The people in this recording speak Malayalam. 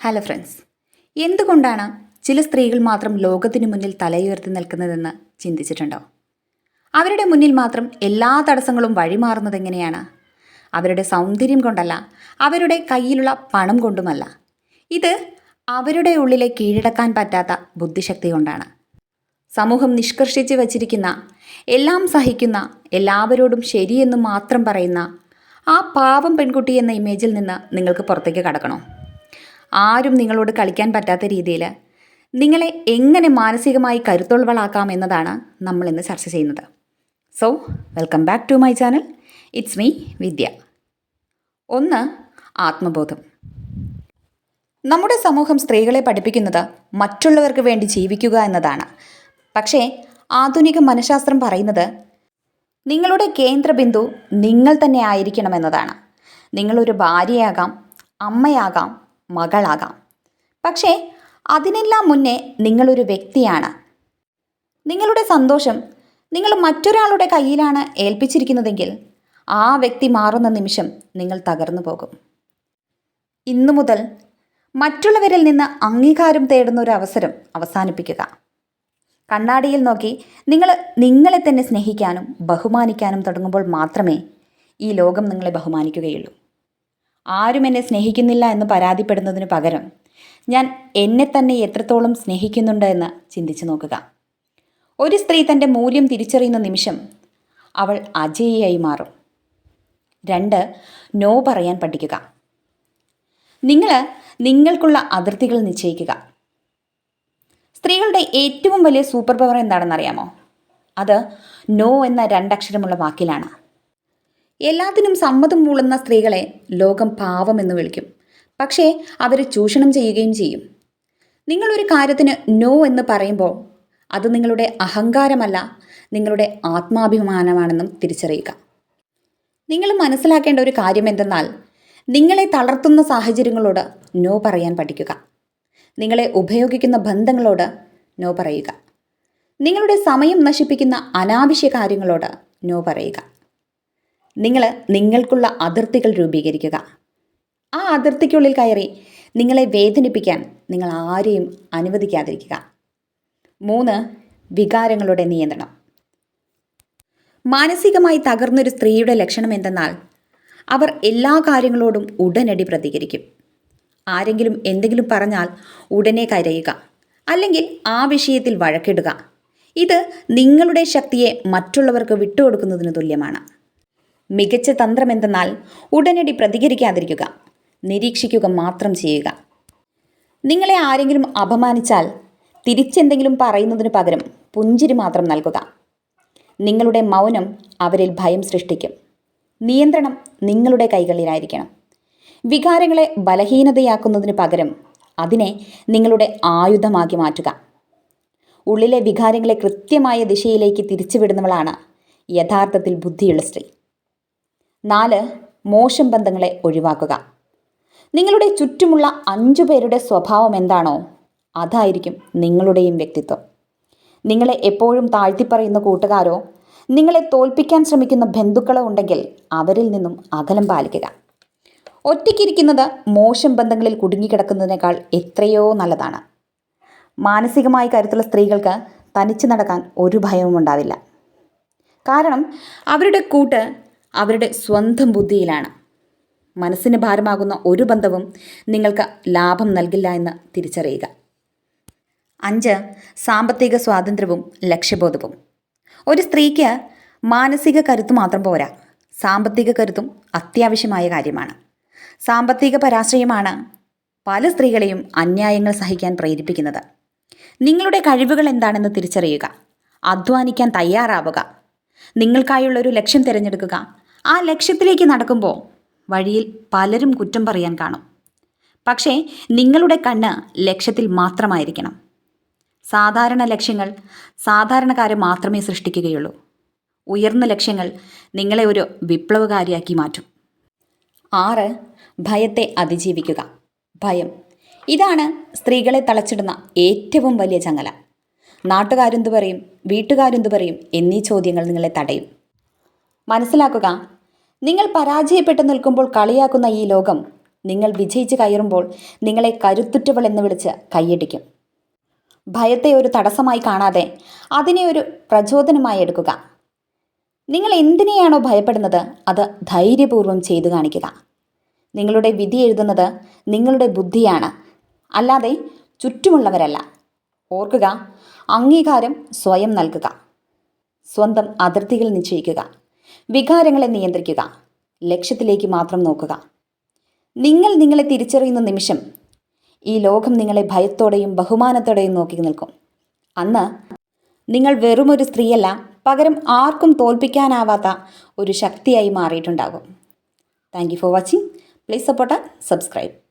ഹലോ ഫ്രണ്ട്സ് എന്തുകൊണ്ടാണ് ചില സ്ത്രീകൾ മാത്രം ലോകത്തിനു മുന്നിൽ തലയുയർത്തി നിൽക്കുന്നതെന്ന് ചിന്തിച്ചിട്ടുണ്ടോ? അവരുടെ മുന്നിൽ മാത്രം എല്ലാ തടസ്സങ്ങളും വഴിമാറുന്നത് എങ്ങനെയാണ്? അവരുടെ സൗന്ദര്യം കൊണ്ടല്ല അവരുടെ കയ്യിലുള്ള പണം കൊണ്ടുമല്ല. ഇത് അവരുടെ ഉള്ളിലെ കീഴടക്കാൻ പറ്റാത്ത ബുദ്ധിശക്തി കൊണ്ടാണ്. സമൂഹം നിഷ്കർഷിച്ച് വച്ചിരിക്കുന്ന എല്ലാം സഹിക്കുന്ന എല്ലാവരോടും ശരിയെന്ന് മാത്രം പറയുന്ന ആ പാവം പെൺകുട്ടി എന്ന ഇമേജിൽ നിന്ന് നിങ്ങൾക്ക് പുറത്തേക്ക് കടക്കണോ? ആരും നിങ്ങളോട് കളിക്കാൻ പറ്റാത്ത രീതിയിൽ നിങ്ങളെ എങ്ങനെ മാനസികമായി കരുത്തുള്ളവളാക്കാം എന്നതാണ് നമ്മൾ ഇന്ന് ചർച്ച ചെയ്യുന്നത്. So welcome back to my channel it's me Vidya. ഒന്ന് ആത്മബോധം. നമ്മുടെ സമൂഹം സ്ത്രീകളെ പഠിപ്പിക്കുന്നത് മറ്റുള്ളവർക്ക് വേണ്ടി ജീവിക്കുക എന്നതാണ്. പക്ഷേ ആധുനിക മനഃശാസ്ത്രം പറയുന്നത് നിങ്ങളുടെ കേന്ദ്രബിന്ദു നിങ്ങൾ തന്നെ ആയിരിക്കണം ആയിരിക്കണമെന്നതാണ് നിങ്ങളൊരു ഭാര്യയാകാം അമ്മയാകാം മകളാകാം. പക്ഷേ അതിനെല്ലാം മുന്നേ നിങ്ങളൊരു വ്യക്തിയാണ്. നിങ്ങളുടെ സന്തോഷം നിങ്ങൾ മറ്റൊരാളുടെ കയ്യിലാണ് ഏൽപ്പിച്ചിരിക്കുന്നതെങ്കിൽ ആ വ്യക്തി മാറുന്ന നിമിഷം നിങ്ങൾ തകർന്നു പോകും. ഇന്നു മുതൽ മറ്റുള്ളവരിൽ നിന്ന് അംഗീകാരം തേടുന്ന ഒരു അവസരം അവസാനിപ്പിക്കുക. കണ്ണാടിയിൽ നോക്കി നിങ്ങൾ നിങ്ങളെ തന്നെ സ്നേഹിക്കാനും ബഹുമാനിക്കാനും തുടങ്ങുമ്പോൾ മാത്രമേ ഈ ലോകം നിങ്ങളെ ബഹുമാനിക്കുകയുള്ളൂ. ആരും എന്നെ സ്നേഹിക്കുന്നില്ല എന്ന് പരാതിപ്പെടുന്നതിന് പകരം ഞാൻ എന്നെ തന്നെ എത്രത്തോളം സ്നേഹിക്കുന്നുണ്ട് എന്ന് ചിന്തിച്ചു നോക്കുക. ഒരു സ്ത്രീ തന്റെ മൂല്യം തിരിച്ചറിയുന്ന നിമിഷം അവൾ അജയിയായി മാറും. രണ്ട് നോ പറയാൻ പഠിക്കുക. നിങ്ങൾ നിങ്ങൾക്കുള്ള അതിർത്തികൾ നിശ്ചയിക്കുക. സ്ത്രീകളുടെ ഏറ്റവും വലിയ സൂപ്പർ പവർ എന്താണെന്നറിയാമോ? അത് നോ എന്ന രണ്ടക്ഷരമുള്ള വാക്കിലാണ്. എല്ലാത്തിനും സമ്മതം മൂളുന്ന സ്ത്രീകളെ ലോകം പാവമെന്ന് വിളിക്കും. പക്ഷേ അവർ ചൂഷണം ചെയ്യുകയും ചെയ്യും. നിങ്ങളൊരു കാര്യത്തിന് നോ എന്ന് പറയുമ്പോൾ അത് നിങ്ങളുടെ അഹങ്കാരമല്ല നിങ്ങളുടെ ആത്മാഭിമാനമാണെന്നും തിരിച്ചറിയുക. നിങ്ങൾ മനസ്സിലാക്കേണ്ട ഒരു കാര്യം എന്തെന്നാൽ നിങ്ങളെ തളർത്തുന്ന സാഹചര്യങ്ങളോട് നോ പറയാൻ പഠിക്കുക. നിങ്ങളെ ഉപയോഗിക്കുന്ന ബന്ധങ്ങളോട് നോ പറയുക. നിങ്ങളുടെ സമയം നശിപ്പിക്കുന്ന അനാവശ്യ കാര്യങ്ങളോട് നോ പറയുക. നിങ്ങൾ നിങ്ങൾക്കുള്ള അതിർത്തികൾ രൂപീകരിക്കുക. ആ അതിർത്തിക്കുള്ളിൽ കയറി നിങ്ങളെ വേദനിപ്പിക്കാൻ നിങ്ങൾ ആരെയും അനുവദിക്കാതിരിക്കുക. മൂന്ന് വികാരങ്ങളുടെ നിയന്ത്രണം. മാനസികമായി തകർന്നൊരു സ്ത്രീയുടെ ലക്ഷണം എന്തെന്നാൽ അവർ എല്ലാ കാര്യങ്ങളോടും ഉടനടി പ്രതികരിക്കും. ആരെങ്കിലും എന്തെങ്കിലും പറഞ്ഞാൽ ഉടനെ കരയുക അല്ലെങ്കിൽ ആ വിഷയത്തിൽ വഴക്കിടുക. ഇത് നിങ്ങളുടെ ശക്തിയെ മറ്റുള്ളവർക്ക് വിട്ടുകൊടുക്കുന്നതിന് തുല്യമാണ്. മികച്ച തന്ത്രം എന്തെന്നാൽ ഉടനടി പ്രതികരിക്കാതിരിക്കുക. നിരീക്ഷിക്കുക മാത്രം ചെയ്യുക. നിങ്ങളെ ആരെങ്കിലും അപമാനിച്ചാൽ തിരിച്ചെന്തെങ്കിലും പറയുന്നതിന് പകരം പുഞ്ചിരി മാത്രം നൽകുക. നിങ്ങളുടെ മൗനം അവരിൽ ഭയം സൃഷ്ടിക്കും. നിയന്ത്രണം നിങ്ങളുടെ കൈകളിലായിരിക്കണം. വികാരങ്ങളെ ബലഹീനതയാക്കുന്നതിന് പകരം അതിനെ നിങ്ങളുടെ ആയുധമാക്കി മാറ്റുക. ഉള്ളിലെ വികാരങ്ങളെ കൃത്യമായ ദിശയിലേക്ക് തിരിച്ചുവിടുന്നവളാണ് യഥാർത്ഥത്തിൽ ബുദ്ധിയുള്ള സ്ത്രീ. നാല് മോശം ബന്ധങ്ങളെ ഒഴിവാക്കുക. നിങ്ങളുടെ ചുറ്റുമുള്ള അഞ്ചു പേരുടെ സ്വഭാവം എന്താണോ അതായിരിക്കും നിങ്ങളുടെയും വ്യക്തിത്വം. നിങ്ങളെ എപ്പോഴും താഴ്ത്തിപ്പറയുന്ന കൂട്ടുകാരോ നിങ്ങളെ തോൽപ്പിക്കാൻ ശ്രമിക്കുന്ന ബന്ധുക്കളോ ഉണ്ടെങ്കിൽ അവരിൽ നിന്നും അകലം പാലിക്കുക. ഒറ്റയ്ക്കിരിക്കുന്നത് മോശം ബന്ധങ്ങളിൽ കുടുങ്ങിക്കിടക്കുന്നതിനേക്കാൾ എത്രയോ നല്ലതാണ്. മാനസികമായി കരുത്തുള്ള സ്ത്രീകൾക്ക് തനിച്ച് നടക്കാൻ ഒരു ഭയവും ഉണ്ടാവില്ല. കാരണം അവരുടെ കൂട്ട് അവരുടെ സ്വന്തം ബുദ്ധിയിലാണ്. മനസ്സിന് ഭാരമാകുന്ന ഒരു ബന്ധവും നിങ്ങൾക്ക് ലാഭം നൽകില്ല എന്ന് തിരിച്ചറിയുക. അഞ്ച് സാമ്പത്തിക സ്വാതന്ത്ര്യവും ലക്ഷ്യബോധവും. ഒരു സ്ത്രീക്ക് മാനസിക കരുത്ത് മാത്രം പോരാ. സാമ്പത്തിക കരുത്തും അത്യാവശ്യമായ കാര്യമാണ്. സാമ്പത്തിക പരാശ്രയമാണ് പല സ്ത്രീകളെയും അന്യായങ്ങൾ സഹിക്കാൻ പ്രേരിപ്പിക്കുന്നത്. നിങ്ങളുടെ കഴിവുകൾ എന്താണെന്ന് തിരിച്ചറിയുക. അധ്വാനിക്കാൻ തയ്യാറാവുക. നിങ്ങൾക്കായുള്ള ഒരു ലക്ഷ്യം തിരഞ്ഞെടുക്കുക. ആ ലക്ഷ്യത്തിലേക്ക് നടക്കുമ്പോൾ വഴിയിൽ പലരും കുറ്റം പറയാൻ കാണും. പക്ഷേ നിങ്ങളുടെ കണ്ണ് ലക്ഷ്യത്തിൽ മാത്രമായിരിക്കണം. സാധാരണ ലക്ഷ്യങ്ങൾ സാധാരണക്കാരെ മാത്രമേ സൃഷ്ടിക്കുകയുള്ളൂ. ഉയർന്ന ലക്ഷ്യങ്ങൾ നിങ്ങളെ ഒരു വിപ്ലവകാരിയാക്കി മാറ്റും. ആറ് ഭയത്തെ അതിജീവിക്കുക. ഭയം. ഇതാണ് സ്ത്രീകളെ തളച്ചിടുന്ന ഏറ്റവും വലിയ ചങ്ങല. നാട്ടുകാരെന്തു പറയും? വീട്ടുകാരെന്തു പറയും? എന്നീ ചോദ്യങ്ങൾ നിങ്ങളെ തടയും. മനസ്സിലാക്കുക നിങ്ങൾ പരാജയപ്പെട്ടു നിൽക്കുമ്പോൾ കളിയാക്കുന്ന ഈ ലോകം നിങ്ങൾ വിജയിച്ച് കയറുമ്പോൾ നിങ്ങളെ കരുത്തുറ്റവൾ എന്ന് വിളിച്ച് കൈയടിക്കും. ഭയത്തെ ഒരു തടസ്സമായി കാണാതെ അതിനെ ഒരു പ്രചോദനമായി എടുക്കുക. നിങ്ങൾ എന്തിനെയാണോ ഭയപ്പെടുന്നത്? അത് ധൈര്യപൂർവം ചെയ്തു കാണിക്കുക. നിങ്ങളുടെ വിധി എഴുതുന്നത് നിങ്ങളുടെ ബുദ്ധിയാണ്. അല്ലാതെ ചുറ്റുമുള്ളവരല്ല. ഓർക്കുക അംഗീകാരം സ്വയം നൽകുക. സ്വന്തം അതിർത്തികൾ നിശ്ചയിക്കുക. വികാരങ്ങളെ നിയന്ത്രിക്കുക. ലക്ഷ്യത്തിലേക്ക് മാത്രം നോക്കുക. നിങ്ങൾ നിങ്ങളെ തിരിച്ചറിയുന്ന നിമിഷം ഈ ലോകം നിങ്ങളെ ഭയത്തോടെയും ബഹുമാനത്തോടെയും നോക്കി നിൽക്കും. അന്ന് നിങ്ങൾ വെറുമൊരു സ്ത്രീയല്ല പകരം ആർക്കും തോൽപ്പിക്കാനാവാത്ത ഒരു ശക്തിയായി മാറിയിട്ടുണ്ടാകും. Thank you for watching please support subscribe